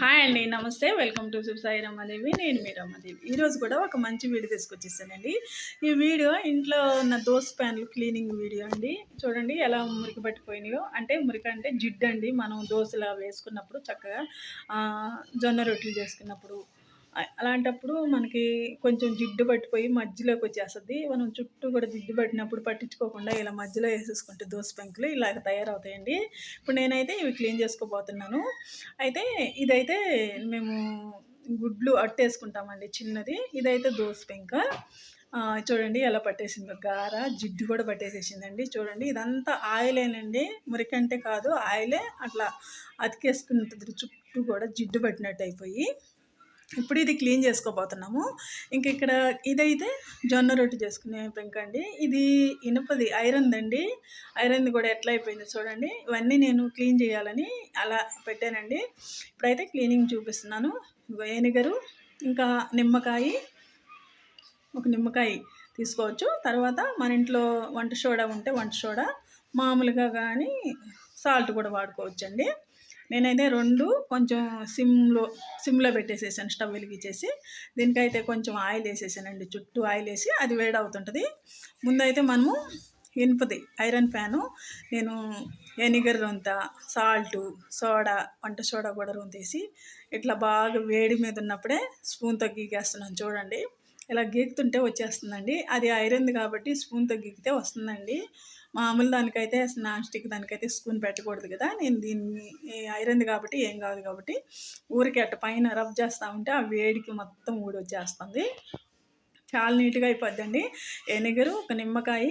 Hi అండి నమస్తే. Welcome to Shiva Sai Ramadevi. నేను మీ రమాదేవి. ఈరోజు కూడా ఒక మంచి వీడియో తీసుకొచ్చేసానండి. ఈ వీడియో ఇంట్లో ఉన్న దోశ ప్యాన్లు క్లీనింగ్ వీడియో అండి. చూడండి ఎలా మురికి పట్టిపోయినాయో. అంటే మురికి అంటే జిడ్డు అండి మనం దోశలా వేసుకున్నప్పుడు చక్కగా జొన్న రొట్టెలు చేసుకున్నప్పుడు అలాంటప్పుడు మనకి కొంచెం జిడ్డు పట్టిపోయి మధ్యలోకి వచ్చేస్తుంది. మనం చుట్టూ కూడా జిడ్డు పట్టినప్పుడు పట్టించుకోకుండా ఇలా మధ్యలో వేసేసుకుంటే దోశ పెంకులు ఇలాగ తయారవుతాయండి. ఇప్పుడు నేనైతే ఇవి క్లీన్ చేసుకోబోతున్నాను. అయితే ఇదైతే మేము గుడ్లు అట్టేసుకుంటామండి చిన్నది. ఇదైతే దోశ పెంక. చూడండి ఎలా పట్టేసిందో. గార జిడ్డు కూడా పట్టేసేసిందండి. చూడండి ఇదంతా ఆయిలేనండి. మురికంటే కాదు ఆయిలే అట్లా అతికేసుకుంటుంది చుట్టూ కూడా జిడ్డు పట్టినట్టు అయిపోయి ఇప్పుడు ఇది క్లీన్ చేసుకోబోతున్నాము. ఇంక ఇక్కడ ఇదైతే జొన్న రొట్టె చేసుకునే పెంక అండి. ఇది ఇనుపది ఐరన్ అండి. ఐరన్ కూడా ఎట్లా అయిపోయిందో చూడండి. ఇవన్నీ నేను క్లీన్ చేయాలని అలా పెట్టానండి. ఇప్పుడైతే క్లీనింగ్ చూపిస్తున్నాను. వేనిగరు ఇంకా నిమ్మకాయ ఒక నిమ్మకాయ తీసుకోవచ్చు. తర్వాత మన ఇంట్లో వంట సోడా ఉంటే వంట సోడా మామూలుగా కానీ సాల్ట్ కూడా వాడుకోవచ్చండి. నేనైతే రెండు కొంచెం సిమ్లో సిమ్లో పెట్టేసేసాను స్టవ్ వెలిగించేసి. దీనికైతే కొంచెం ఆయిల్ వేసేసానండి చుట్టూ ఆయిల్ వేసి అది వేడవుతుంటుంది. ముందైతే మనము ఇనుపది ఐరన్ ప్యాను నేను ఎనిగర్ రొంత సాల్టు సోడా వంట సోడా కూడా రొంతేసి ఇట్లా బాగా వేడి మీద ఉన్నప్పుడే స్పూన్తో గీకేస్తున్నాను చూడండి. ఇలా గీకుతుంటే వచ్చేస్తుందండి. అది ఐరన్ది కాబట్టి స్పూన్తో గీకితే వస్తుందండి. మామూలు దానికైతే నాన్ స్టిక్ దానికైతే స్పూన్ పెట్టకూడదు కదా. నేను దీన్ని ఐరన్ది కాబట్టి ఏం కాదు కాబట్టి ఊరికి అట్ట పైన రబ్ చేస్తూ ఉంటే ఆ వేడికి మొత్తం ఊడి వచ్చేస్తుంది చాలా నీట్గా అయిపోద్దండి. ఎనిగరు ఒక నిమ్మకాయ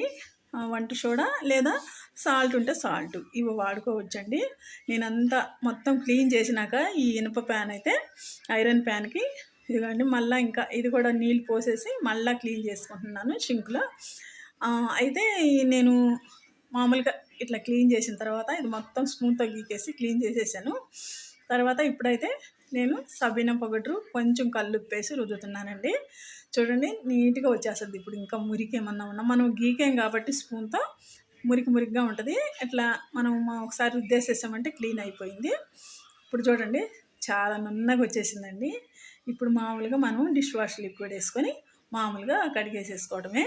వంట సోడా లేదా సాల్ట్ ఉంటే సాల్ట్ ఇవి వాడుకోవచ్చండి. నేనంతా మొత్తం క్లీన్ చేసినాక ఈ ఇనుప ప్యాన్ అయితే ఐరన్ ప్యాన్కి ఇదిగోండి మళ్ళీ ఇంకా ఇది కూడా నీళ్ళు పోసేసి మళ్ళీ క్లీన్ చేసుకుంటున్నాను షింక్లో అయితే నేను మామూలుగా ఇట్లా క్లీన్ చేసిన తర్వాత ఇది మొత్తం స్పూన్తో గీకేసి క్లీన్ చేసేసాను. తర్వాత ఇప్పుడైతే నేను సబీనా పొగట్రు కొంచెం కల్లుప్పేసి రుద్దుతున్నానండి. చూడండి నీట్గా వచ్చేస్తుంది. ఇప్పుడు ఇంకా మురికి ఏమన్నా ఉన్నా మనం గీకేం కాబట్టి స్పూన్తో మురికి మురికిగా ఉంటుంది. ఇట్లా మనం ఒకసారి రుద్దేసేసామంటే క్లీన్ అయిపోయింది. ఇప్పుడు చూడండి చాలా నున్నగా వచ్చేసిందండి. ఇప్పుడు మామూలుగా మనం డిష్ వాష్ లిక్విడ్ వేసుకొని మామూలుగా కడిగేసేసుకోవడమే.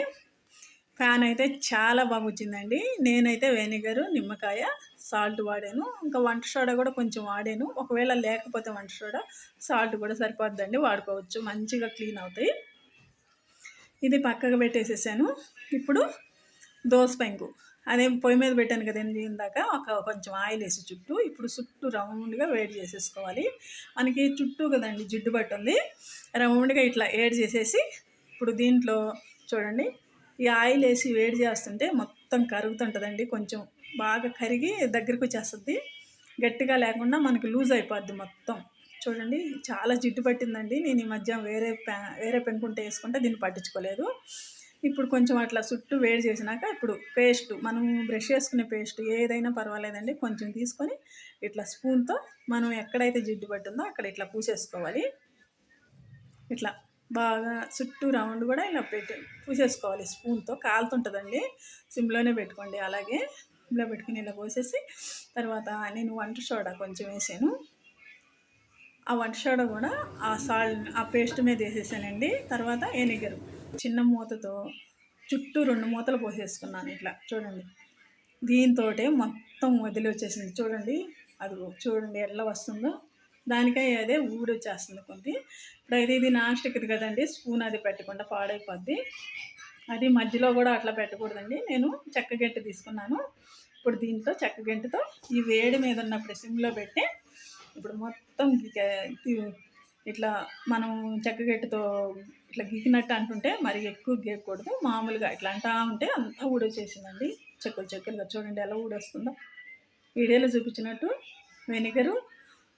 ఫ్యాన్ అయితే చాలా బాగా వచ్చిందండి నేనైతే వెనిగరు నిమ్మకాయ సాల్ట్ వాడాను. ఇంకా వంట సోడా కూడా కొంచెం వాడాను. ఒకవేళ లేకపోతే వంట సోడా సాల్ట్ కూడా సరిపోద్దండి. వాడుకోవచ్చు. మంచిగా క్లీన్ అవుతాయి. ఇది పక్కకు పెట్టేసేసాను. ఇప్పుడు దోస పెంకు. అదే పొయ్యి మీద పెట్టాను కదండి ఇందాక. ఒక కొంచెం ఆయిల్ వేసి చుట్టూ ఇప్పుడు చుట్టూ రౌండ్గా వేడి చేసేసుకోవాలి. మనకి చుట్టూ కదండి జిడ్డు పట్టుంది. రౌండ్గా ఇట్లా ఏడ్ చేసేసి ఇప్పుడు దీంట్లో చూడండి. ఈ ఆయిల్ వేసి వేడి చేస్తుంటే మొత్తం కరుగుతుంటుందండి. కొంచెం బాగా కరిగి దగ్గరికి వచ్చేస్తుంది. గట్టిగా లేకుండా మనకి లూజ్ అయిపోద్ది మొత్తం. చూడండి చాలా జిడ్డు పట్టిందండి. నేను ఈ మధ్య వేరే ప్యా వేరే పెనుకుంటే వేసుకుంటే దీన్ని పట్టించుకోలేదు. ఇప్పుడు కొంచెం అట్లా చుట్టూ వేడి చేసినాక ఇప్పుడు పేస్ట్ మనం బ్రష్ చేసుకునే పేస్ట్ ఏదైనా పర్వాలేదండి. కొంచెం తీసుకొని ఇట్లా స్పూన్తో మనం ఎక్కడైతే జిడ్డు పట్టిందో అక్కడ ఇట్లా పూసేసుకోవాలి. ఇట్లా. బాగా చుట్టూ రౌండ్ కూడా ఇలా పెట్టి పూసేసుకోవాలి. స్పూన్తో కాలుతుంటుందండి. సిమ్లోనే పెట్టుకోండి. అలాగే సిమ్లో పెట్టుకుని ఇలా పోసేసి తర్వాత నేను వంట సోడా కొంచెం వేసాను. ఆ వంట సోడా కూడా ఆ సాల్ట్ ఆ పేస్ట్ మీద వేసేసానండి. తర్వాత ఎనిగరు. చిన్న మూతతో చుట్టూ రెండు మూతలు పోసేసుకున్నాను ఇట్లా. చూడండి. దీంతో మొత్తం వదిలి వచ్చేసింది చూడండి. అది చూడండి ఎట్లా వస్తుందో. దానికై అదే ఊడొచ్చేస్తుంది కొంది ఇప్పుడైతే ఇది నాన్ స్టిక్ది కదండి స్పూన్ అది పెట్టకుండా పాడైపోద్ది. అది మధ్యలో కూడా అట్లా పెట్టకూడదండి. నేను చెక్క గంట తీసుకున్నాను. ఇప్పుడు దీంట్లో చెక్క గంటతో ఈ వేడి మీద ఉన్నప్పుడు సిమ్లో పెట్టి ఇప్పుడు మొత్తం ఇట్లా మనం చెక్క గట్టితో ఇట్లా గీకినట్టు అంటుంటే మరి ఎక్కువ గీయకూడదు. మామూలుగా ఇట్లా అంటా ఉంటే అంతా ఊడొచ్చేసిందండి. చెక్కులు చెక్కులుగా చూడండి ఎలా ఊడొస్తుందో. వీడియోలో చూపించినట్టు వెనిగరు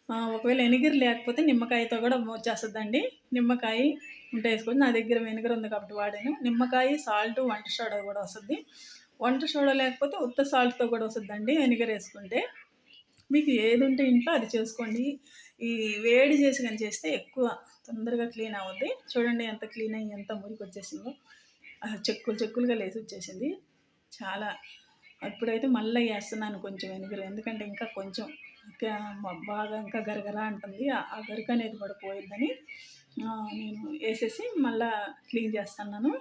ఒకవేళ వెనిగర్ లేకపోతే నిమ్మకాయతో కూడా వచ్చేస్తుందండి నిమ్మకాయ ఉంటే వేసుకొని నా దగ్గర వెనిగర్ ఉంది కాబట్టి వాడాను. నిమ్మకాయ సాల్ట్ వంట సోడా కూడా వస్తుంది. వంట సోడా లేకపోతే ఉత్త సాల్ట్తో కూడా వస్తుందండి వెనిగర్ వేసుకుంటే. మీకు ఏది ఉంటే ఇంట్లో అది చేసుకోండి. ఈ వేడి చేసి కానీ చేస్తే ఎక్కువ తొందరగా క్లీన్ అవుద్ది. చూడండి ఎంత క్లీన్ అయ్యి ఎంత మురికి వచ్చేసిందో. ఆ చెక్కులు చెక్కులుగా లేసి వచ్చేసింది. చాలా అప్పుడైతే మళ్ళీ వేస్తున్నాను కొంచెం వెనిగర్. ఎందుకంటే ఇంకా కొంచెం బాగా ఇంకా గరగర అంటుంది. ఆ- గరిక అనేది కూడా నేను వేసేసి మళ్ళా క్లీన్ చేస్తున్నాను.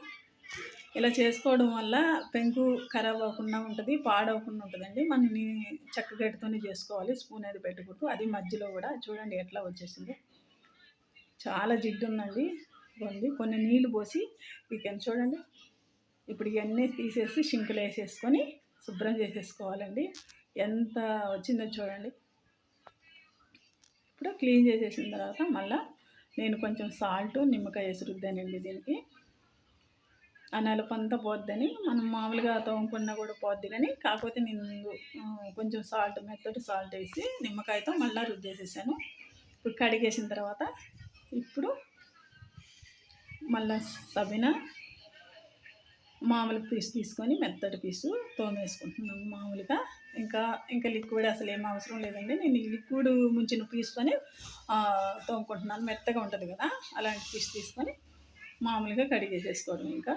ఇలా చేసుకోవడం వల్ల పెంకు ఖరాబ్ అవ్వకుండా ఉంటుంది పాడవకుండా ఉంటుందండి. మనని చెక్కగడ్డతోనే చేసుకోవాలి స్పూన్ అది పెట్టకూడదు. అది మధ్యలో కూడా చూడండి ఎట్లా వచ్చేసింది. చాలా జిడ్డు ఉందండి ఉంది. కొన్ని నీళ్ళు పోసి వీకెన్ చూడండి. ఇప్పుడు ఇవన్నీ తీసేసి షింకులు వేసేసుకొని శుభ్రం చేసేసుకోవాలండి. ఎంత వచ్చిందో చూడండి. ఇప్పుడు క్లీన్ చేసేసిన తర్వాత మళ్ళీ నేను కొంచెం సాల్ట్ నిమ్మకాయ వేసిరుద్దానండి దీనికి. ఆ నలుపంతా పోద్దని మనం మామూలుగా తోముకున్నా కూడా పోద్ది కానీ కాకపోతే నేను కొంచెం సాల్ట్ మెత్తటి సాల్ట్ వేసి నిమ్మకాయతో మళ్ళీ రుద్దేసేసాను. ఇప్పుడు కడిగేసిన తర్వాత ఇప్పుడు మళ్ళీ సబినా మామూలు పీస్ తీసుకొని మెత్తటి పీసు తోమేసుకుంటున్నాను మామూలుగా. ఇంకా ఇంకా లిక్విడ్ అసలు ఏం అవసరం లేదండి. నేను ఈ లిక్విడ్ ముంచిన పీసుకొని తోముకుంటున్నాను. మెత్తగా ఉంటుంది కదా అలాంటి పీస్ తీసుకొని మామూలుగా కడిగేసేసుకోవడం ఇంకా.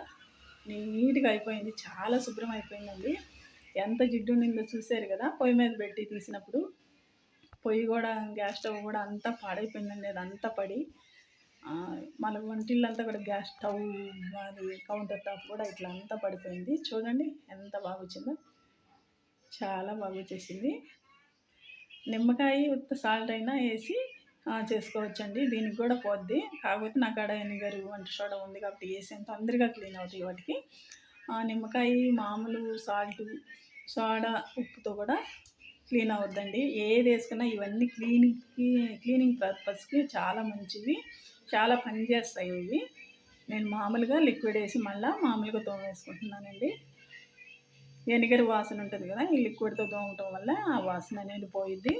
నీట్గా అయిపోయింది. చాలా శుభ్రం అయిపోయిందండి. ఎంత జిడ్డు ఉండిందో చూసారు కదా పొయ్యి మీద పెట్టి తీసినప్పుడు. పొయ్యి కూడా గ్యాస్ స్టవ్ కూడా అంతా పాడైపోయిందండి. అదంతా పడి మళ్ళీ మన వంటిల్లంతా కూడా గ్యాస్ స్టవ్ అది కౌంటర్ టాప్ కూడా ఇట్లా అంతా పడిపోయింది. చూడండి ఎంత బాగా వచ్చిందో. చాలా బాగా వచ్చేసింది. నిమ్మకాయ ఉత్త సాల్ట్ అయినా వేసి చేసుకోవచ్చండి. దీనికి కూడా పోద్ది. కాకపోతే నా కాడ ఎనిగరు వంట సోడా ఉంది కాబట్టి వేసేంత తొందరగా క్లీన్ అవుతాయి వాటికి. ఆ, నిమ్మకాయ మామూలు సాల్ట్ సోడా ఉప్పుతో కూడా క్లీన్ అవుద్దండి ఏది వేసుకున్నా ఇవన్నీ క్లీనింగ్కి క్లీనింగ్ పర్పస్కి చాలా మంచివి చాలా పనిచేస్తాయి ఇవి. నేను మామూలుగా లిక్విడ్ వేసి మళ్ళీ మామూలుగా తోమేసుకుంటున్నానండి ఎనిగరి వాసన ఉంటుంది కదా ఈ లిక్విడ్తో తోమటం వల్ల ఆ వాసన అనేది పోయిద్ది.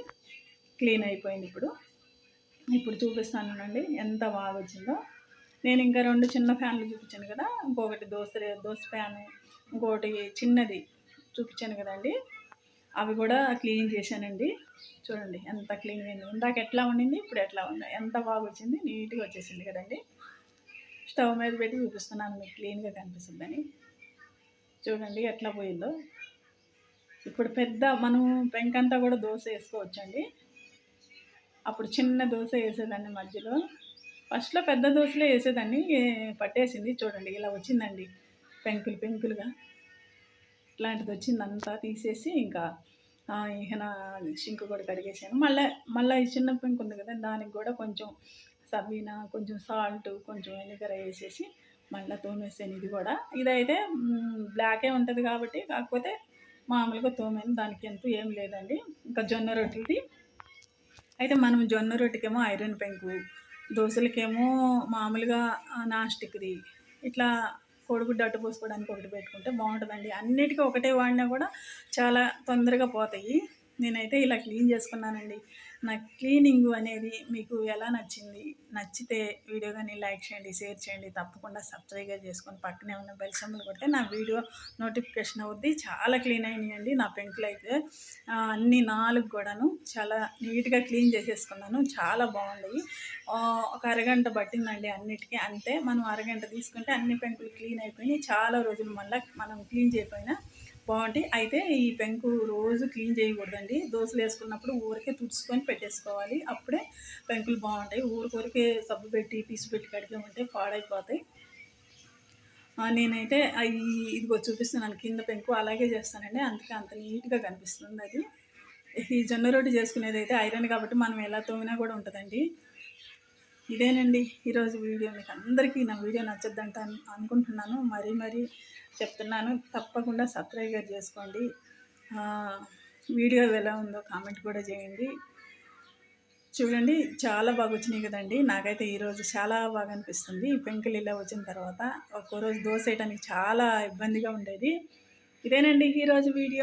క్లీన్ అయిపోయింది ఇప్పుడు. ఇప్పుడు చూపిస్తానండి ఎంత బాగా వచ్చిందో. నేను ఇంకా రెండు చిన్న ఫ్యాన్లు చూపించాను కదా ఇంకొకటి దోశ దోశ ఫ్యాన్ ఇంకొకటి చిన్నది చూపించాను కదండి. అవి కూడా క్లీన్ చేశానండి. చూడండి ఎంత క్లీన్ అయింది. ఇందాక ఎట్లా ఉండింది ఇప్పుడు ఎట్లా ఉంది? ఎంత బాగా వచ్చింది? నీట్గా వచ్చేసింది కదండి. స్టవ్ మీద పెట్టి చూపిస్తున్నాను మీకు క్లీన్గా కనిపిస్తుందని. చూడండి ఎట్లా పోయిందో. ఇప్పుడు పెద్ద మనం పెంకంతా కూడా దోశ వేసుకోవచ్చండి. అప్పుడు చిన్న దోశ వేసేదాన్ని మధ్యలో. ఫస్ట్లో పెద్ద దోశలో వేసేదాన్ని పట్టేసింది. చూడండి ఇలా వచ్చిందండి పెంకులు పెంకులుగా. ఇట్లాంటిది వచ్చిందంతా తీసేసి ఇంకా ఈయన ఇక షింక్ కూడా కడిగేసాను. మళ్ళీ మళ్ళీ ఈ చిన్న పెంకు ఉంది కదా దానికి కూడా కొంచెం సబీనా కొంచెం సాల్ట్ కొంచెం వెనిగర్ వేసేసి మళ్ళీ తోమేసాను ఇది కూడా. ఇదైతే బ్లాకే ఉంటుంది కాబట్టి కాకపోతే మామూలుగా తోమాను దానికి ఎంతో ఏం లేదండి. ఇంకా జొన్న రొట్టెలది అయితే మనం జొన్న రొట్టెకేమో ఐరన్ పెంకు దోశలకేమో మామూలుగా నాన్ స్టిక్ది ఇట్లా కోడిగుడ్డు అట్టు పోసుకోవడానికి ఒకటి పెట్టుకుంటే బాగుంటుందండి. అన్నిటికీ ఒకటే వాడినా కూడా చాలా తొందరగా పోతాయి. నేనైతే ఇలా క్లీన్ చేసుకున్నానండి. నా క్లీనింగ్ అనేది మీకు ఎలా నచ్చింది? నచ్చితే వీడియో కానీ లైక్ చేయండి షేర్ చేయండి తప్పకుండా సబ్స్క్రైబ్ చేసుకొని పక్కనే ఉన్న బెల్ సింబల్ కొడితే నా వీడియో నోటిఫికేషన్ అవుద్ది. చాలా క్లీన్ అయినాయండి నా పెంకులు అయితే అన్ని నాలుగు కూడాను చాలా నీట్గా క్లీన్ చేసేసుకున్నాను. చాలా బాగున్నాయి ఒక అరగంట పట్టిందండి అన్నిటికీ. అంతే మనం అరగంట తీసుకుంటే అన్ని పెంకులు క్లీన్ అయిపోయినాయి. చాలా రోజులు మళ్ళీ మనం క్లీన్ చేయకపోయినా బాగుంటాయి. అయితే ఈ పెంకు రోజు క్లీన్ చేయకూడదండి. దోశలు వేసుకున్నప్పుడు ఊరికే తుడుచుకొని పెట్టేసుకోవాలి. అప్పుడే పెంకులు బాగుంటాయి. ఊరికొరికే సబ్బు పెట్టి పీసు పెట్టి కడిగామంటే పాడైపోతాయి. నేనైతే అవి ఇదిగో చూపిస్తున్నాను. కింద పెంకు అలాగే చేస్తానండి. అందుకే అంత నీట్గా కనిపిస్తుంది అది. ఈ జొన్న రొట్టె చేసుకునేది అయితే ఐరన్ కాబట్టి మనం ఎలా తోమినా కూడా ఉంటుందండి. ఇదేనండి ఈరోజు వీడియో. మీకు అందరికీ నా వీడియో నచ్చద్దంట అనుకుంటున్నాను. మరీ మరీ చెప్తున్నాను. తప్పకుండా సబ్స్క్రైబర్ చేసుకోండి. వీడియో ఎలా ఉందో కామెంట్ కూడా చేయండి. చూడండి చాలా బాగా వచ్చినాయి కదండి. నాకైతే ఈరోజు చాలా బాగా అనిపిస్తుంది. ఈ పెంకులు ఇలా వచ్చిన తర్వాత ఒక్కో రోజు దోశ వేయడానికి చాలా ఇబ్బందిగా ఉండేది. ఇదేనండి ఈరోజు వీడియో.